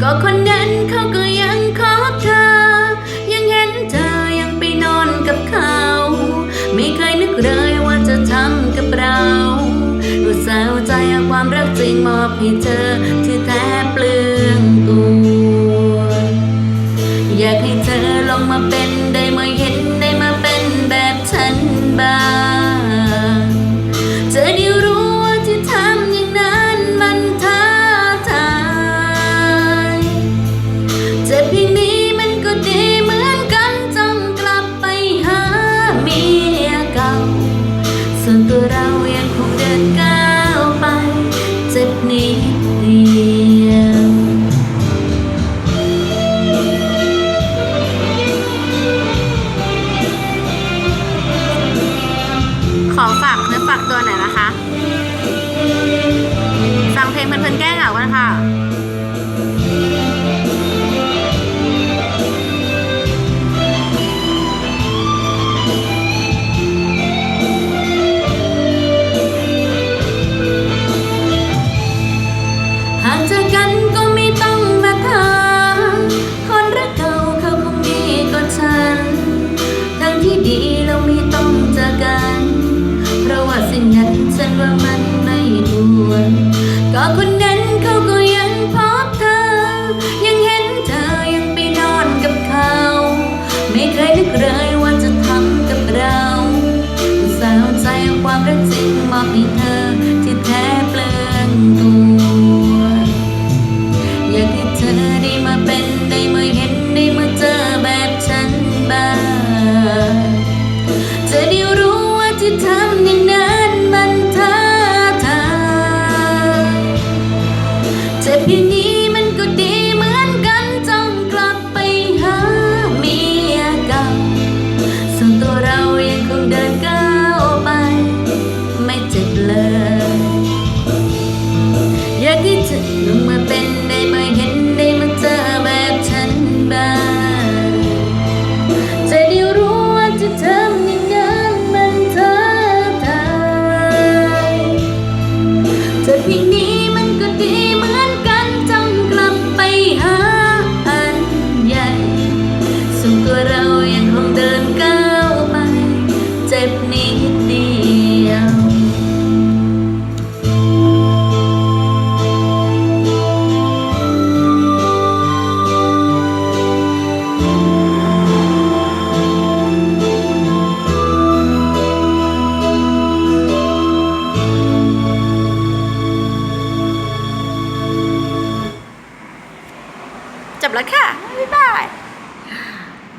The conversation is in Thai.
ก็คนนั้นเขาก็ยังคบเธอ ยังเห็นเธอยังไปนอนกับเขา ไม่เคยนึกเลยว่าจะทำกับเราอุตส่าห์ใจเอาความรักจริงมอบให้เธอที่แท้เปลืองตัว อยากให้เธอลองมาเป็นได้มาเห็นได้มาเป็นแบบฉันบ้าง ฝากตัวหน่อยนะคะสั่งเพลงเพลินๆแก้เหงากันค่ะ นั้นฉันว่ามันไม่ด่วนก็คนนั้นเขาก็ยังพบเธอ ยังเห็นเธอยังไปนอนกับเขา ไม่เคยนึกเลยว่าจะทำกับเราสาวใจความรักจริงมอบให้เธอ Baby. บนิดเดียวจบแล้วค่ะ